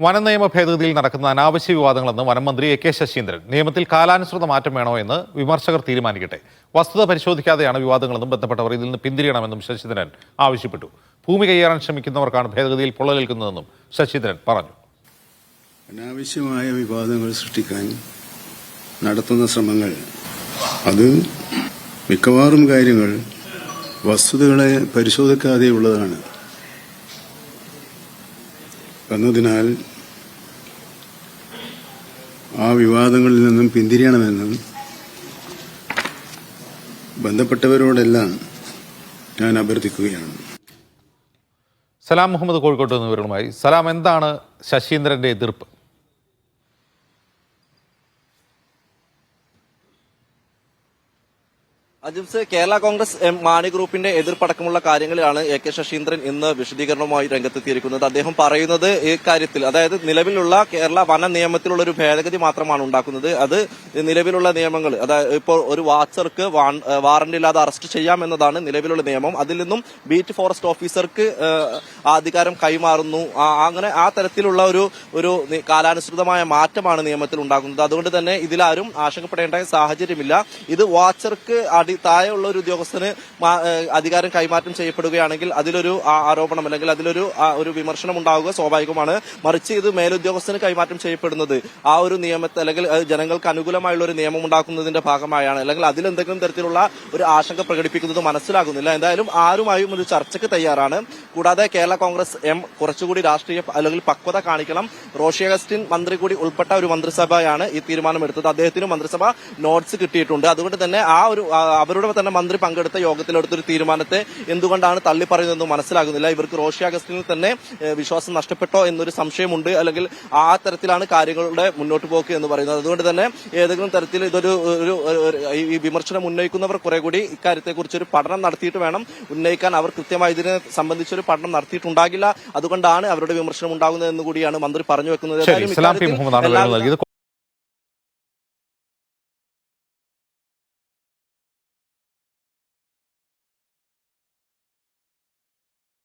വനനിയമ ഭേദഗതിയിൽ നടക്കുന്ന അനാവശ്യ വിവാദങ്ങളെന്ന് വനം മന്ത്രി എ കെ ശശീന്ദ്രൻ. നിയമത്തിൽ കാലാനുസൃത മാറ്റം വേണോ എന്ന് വിമർശകർ തീരുമാനിക്കട്ടെ. വസ്തുത പരിശോധിക്കാതെയാണ് വിവാദങ്ങളെന്നും ബന്ധപ്പെട്ടവർ ഇതിൽ നിന്ന് പിന്തിരിയണമെന്നും ശശീന്ദ്രൻ ആവശ്യപ്പെട്ടു. ഭൂമി കൈയേറാൻ ശ്രമിക്കുന്നവർക്കാണ് ഭേദഗതിയിൽ പൊള്ളലേൽക്കുന്നതെന്നും ശശീന്ദ്രൻ പറഞ്ഞു. അനാവശ്യമായ വിവാദങ്ങൾ സൃഷ്ടിക്കാൻ നടത്തുന്ന ശ്രമങ്ങൾ അത് മിക്കവാറും കാര്യങ്ങൾ വസ്തുതകളെ പരിശോധിക്കാതെയുള്ളതാണ്. എന്നതിനാൽ ആ വിവാദങ്ങളിൽ നിന്നും പിന്തിരിയണമെന്നും ബന്ധപ്പെട്ടവരോടെല്ലാം ഞാൻ അഭ്യർത്ഥിക്കുകയാണ്. സലാം മുഹമ്മദ് കോഴിക്കോട്ട് നിന്ന് വിവരങ്ങളുമായി സലാം എന്താണ് ശശീന്ദ്രന്റെ എതിർപ്പ്? അജിംസ് കേരള കോൺഗ്രസ് മാണി ഗ്രൂപ്പിന്റെ എതിർപ്പടക്കമുള്ള കാര്യങ്ങളിലാണ് എ കെ ശശീന്ദ്രൻ ഇന്ന് വിശദീകരണവുമായി രംഗത്തെത്തിയിരിക്കുന്നത്. അദ്ദേഹം പറയുന്നത് ഈ കാര്യത്തിൽ അതായത് നിലവിലുള്ള കേരള വന നിയമത്തിലുള്ള ഒരു ഭേദഗതി മാത്രമാണ് ഉണ്ടാക്കുന്നത്. അത് നിലവിലുള്ള നിയമങ്ങൾ അതായത് ഇപ്പോൾ ഒരു വാച്ചർക്ക് വാറന്റ് ഇല്ലാതെ അറസ്റ്റ് ചെയ്യാം എന്നതാണ് നിലവിലുള്ള നിയമം. അതിൽ നിന്നും ബീറ്റ് ഫോറസ്റ്റ് ഓഫീസർക്ക് അധികാരം കൈമാറുന്നു. അങ്ങനെ ആ തരത്തിലുള്ള ഒരു ഒരു കാലാനുസൃതമായ മാറ്റമാണ് നിയമത്തിൽ ഉണ്ടാകുന്നത്. അതുകൊണ്ട് തന്നെ ഇതിലാരും ആശങ്കപ്പെടേണ്ട സാഹചര്യമില്ല. ഇത് വാച്ചർക്ക് അടി താഴെയുള്ള ഒരു ഉദ്യോഗസ്ഥന് അധികാരം കൈമാറ്റം ചെയ്യപ്പെടുകയാണെങ്കിൽ അതിലൊരു ആരോപണം അല്ലെങ്കിൽ അതിലൊരു ഒരു വിമർശനം ഉണ്ടാവുക സ്വാഭാവികമാണ്. മറിച്ച് ഇത് മേലുദ്യോഗസ്ഥന് കൈമാറ്റം ചെയ്യപ്പെടുന്നത് ആ ഒരു നിയമത്തെ അല്ലെങ്കിൽ ജനങ്ങൾക്ക് അനുകൂലമായുള്ള ഒരു നിയമം ഉണ്ടാക്കുന്നതിന്റെ ഭാഗമായാണ്. അല്ലെങ്കിൽ അതിലെന്തെങ്കിലും തരത്തിലുള്ള ഒരു ആശങ്ക പ്രകടിപ്പിക്കുന്നത് മനസ്സിലാകുന്നില്ല. എന്തായാലും ആരുമായും ഒരു ചർച്ചയ്ക്ക് തയ്യാറാണ്. കൂടാതെ കേരള കോൺഗ്രസ് എം കുറച്ചുകൂടി രാഷ്ട്രീയ അല്ലെങ്കിൽ പക്വത കാണിക്കണം. റോഷി അഗസ്റ്റിൻ മന്ത്രി കൂടി ഉൾപ്പെട്ട ഒരു മന്ത്രിസഭയാണ് ഈ തീരുമാനമെടുത്തത്. അദ്ദേഹത്തിനും മന്ത്രിസഭ നോട്ട്സ് കിട്ടിയിട്ടുണ്ട്. അതുകൊണ്ട് തന്നെ ആ ഒരു അവരുടെ തന്നെ മന്ത്രി പങ്കെടുത്ത യോഗത്തിലെടുത്തൊരു തീരുമാനത്തെ എന്തുകൊണ്ടാണ് തള്ളി പറയുന്നതെന്ന് മനസ്സിലാകുന്നില്ല. ഇവർക്ക് റോഷി അഗസ്റ്റിനിൽ തന്നെ വിശ്വാസം നഷ്ടപ്പെട്ടോ എന്നൊരു സംശയമുണ്ട്. അല്ലെങ്കിൽ ആ തരത്തിലാണ് കാര്യങ്ങളുടെ മുന്നോട്ട് പോക്ക് എന്ന് പറയുന്നത്. അതുകൊണ്ട് തന്നെ ഏതെങ്കിലും തരത്തിൽ ഇതൊരു ഈ വിമർശനം ഉന്നയിക്കുന്നവർ കുറെ കൂടി ഇക്കാര്യത്തെക്കുറിച്ച് ഒരു പഠനം നടത്തിയിട്ട് വേണം. ഉന്നയിക്കാൻ അവർ കൃത്യമായി ഇതിനെ സംബന്ധിച്ചൊരു പഠനം നടത്തിയിട്ടുണ്ടാകില്ല. അതുകൊണ്ടാണ് അവരുടെ വിമർശനം ഉണ്ടാകുന്നത് എന്ന് കൂടിയാണ് മന്ത്രി പറഞ്ഞു വെക്കുന്നത്.